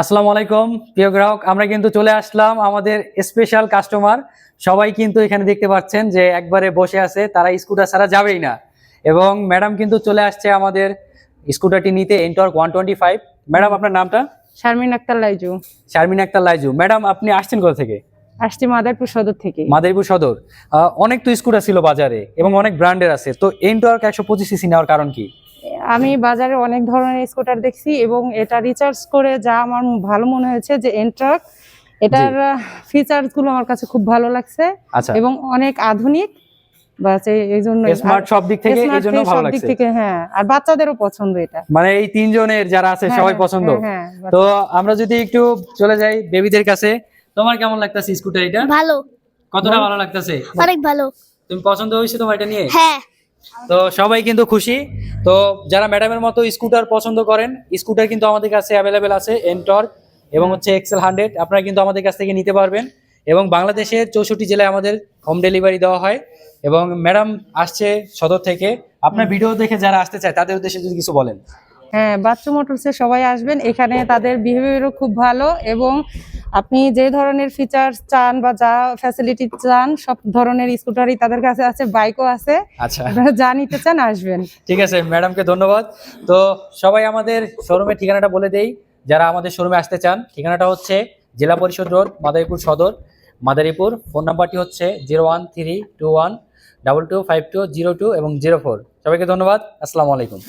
আসসালামু আলাইকুম প্রিয় গ্রাহক আমরা কিন্তু চলে আসলাম আমাদের স্পেশাল কাস্টমার সবাই কিন্তু এখানে দেখতে পাচ্ছেন যে একবারে বসে আছে তারা স্কুটার ছাড়া যাবেই না। এবং ম্যাডাম কিন্তু চলে আসছে আমাদের স্কুটারটি নিতে Ntorq one twenty five madam আপনার নামটা? শারমিন আক্তার লাইজু। শারমিন আক্তার লাইজু। ম্যাডাম আপনি আসছেন কোথা থেকে? আসছি মাদারপুর সদর থেকে। মাদারীপুর সদর। অনেক তো স্কুটার ছিল বাজারে এবং অনেক ব্র্যান্ডের আছে। তো এন্টর্ক একশো পঁচিশ সিসি নেওয়ার কারণ কি? আমি বাজারে অনেক ধরনের স্কুটার দেখছি এবং এটা রিচার্জ করে যা আমার ভালো মনে হয়েছে যে এন্ট্রাক এটার ফিচার্সগুলো আমার কাছে খুব ভালো লাগছে আচ্ছা। এবং অনেক আধুনিক বাস এই- এই জন্য স্মার্ট সব দিক থেকে এই জন্য ভালো সব দিক লাগছে। থেকে আর বাচ্চাদেরও পছন্দ এটা। এই তিনজনের যারা আছে সবাই পছন্দ। তো আমরা যদি একটু চলে যাই বেবিদের কাছে তোমার কেমন লাগতেছে স্কুটার এটা? ভালো। কতটা ভালো লাগতেছে? অনেক ভালো। তুমি পছন্দ হয়েছে তোমার এটা নিয়ে? হ্যাঁ। তো সবাই কিন্তু খুশি। তো যারা ম্যাডামের মতো স্কুটার পছন্দ করেন, স্কুটার কিন্তু আমাদের কাছে অ্যাভেলেবেল আছে এন্টর এবং হচ্ছে এক্সেল হান্ড্রেড আপনারা কিন্তু আমাদের কাছ থেকে নিতে পারবেন এবং বাংলাদেশের চৌষট্টি জেলায় আমাদের হোম ডেলিভারি দেওয়া হয় এবং ম্যাডাম আসছে সদর থেকে। আপনার ভিডিও দেখে যারা আসতে চায়, তাদের উদ্দেশ্যে যদি কিছু বলেন। হ্যাঁ বাচ্চু মোটরসে সবাই আসবেন। এখানে তাদের বিহেভিয়ারও খুব ভালো এবং আপনি যে ধরনের ফিচার্স চান বা যা ফ্যাসিলিটি চান সব ধরনের স্কুটারই তাদের কাছে আছে বাইকও আছে। আচ্ছা। যা নিতে চান আসবেন। ঠিক আছে ম্যাডামকে ধন্যবাদ। তো সবাই আমাদের শোরুমের ঠিকানাটা বলে দেই যারা আমাদের শোরুমে আসতে চান ঠিকানাটা হচ্ছে জেলা পরিষদ রোড মাদারীপুর সদর মাদারীপুর। ফোন নাম্বারটি হচ্ছে zero one three two one double two five two zero two এবং জিরো ফোর সবাইকে ধন্যবাদ আসসালামু আলাইকুম।